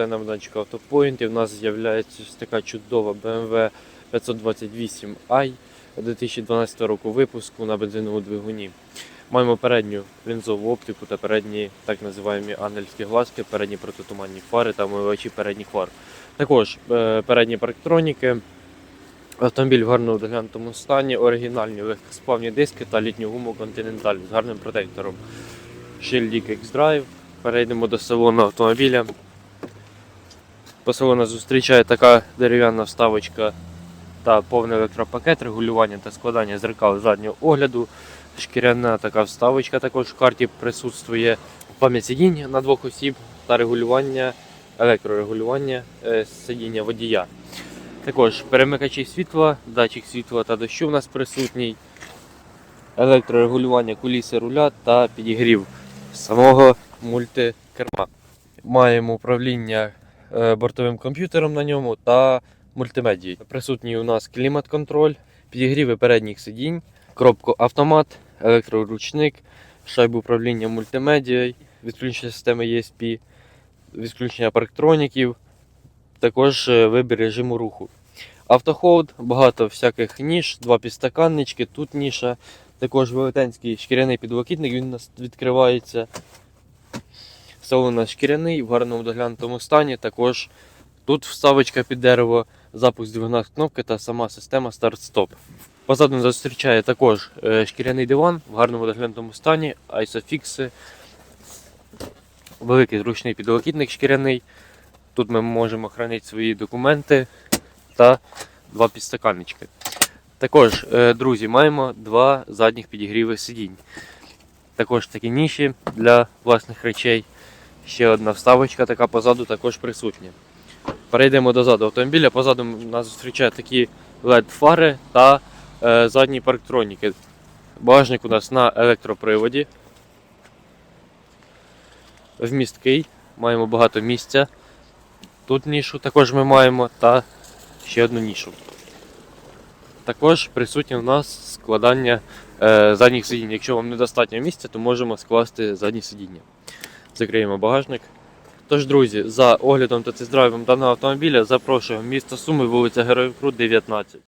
роботає на майданчику автопоінті. У нас з'являється така чудова BMW 528i 2012 року випуску на бензиновому двигуні. Маємо передню лінзову оптику та передні так називаємо ангельські глазки, передні протитуманні фари та омивачі передніх фар. Також е, передні парктроніки, автомобіль в гарному доглянутому стані, оригінальні легкосплавні диски та літню гуму Continental з гарним протектором. Шильдік X-Drive. Перейдемо до салону автомобіля. По салону зустрічає така дерев'яна вставочка та повний електропакет регулювання та складання зеркал заднього огляду. Шкіряна така вставочка також в карті присутствує. Пам'ять сидінь на двох осіб та регулювання, електрорегулювання е, сидіння водія. Також перемикачі світла, датчик світла та дощу у нас присутній, електрорегулювання куліси руля та підігрів самого мультикерма. Маємо управління бортовим комп'ютером на ньому та мультимедією. Присутній у нас клімат-контроль, підігріви передніх сидінь, коробку автомат, електроручник, шайбу управління мультимедією, відключення системи ESP, відключення парктроніків, також е, вибір режиму руху. Автохолд, багато всяких ніж, два підстаканнички, тут ніша, також велетенський шкіряний підлокітник, він у нас відкривається. У шкіряний, в гарному доглянутому стані. Також тут вставочка під дерево, запуск двигуна кнопки та сама система старт-стоп. Позаду зустрічає також е, шкіряний диван в гарному доглянутому стані, айсофікси, великий зручний підлокітник шкіряний. Тут ми можемо хранити свої документи та два підстаканнички. Також, е, друзі, маємо два задніх підігріви сидінь. Також такі ніші для власних речей. Ще одна вставочка така позаду також присутня. Перейдемо до заду автомобіля. Позаду нас зустрічають такі LED-фари та е, задні парктроніки. Багажник у нас на електроприводі. Вмісткий, маємо багато місця. Тут нішу також ми маємо та ще одну нішу. Також присутнє у нас складання е, задніх сидінь. Якщо вам недостатньо місця, то можемо скласти задні сидіння. Закриємо багажник. Тож, друзі, за оглядом та тест-драйвом даного автомобіля запрошуємо місто Суми, вулиця Героїв Крут, 19.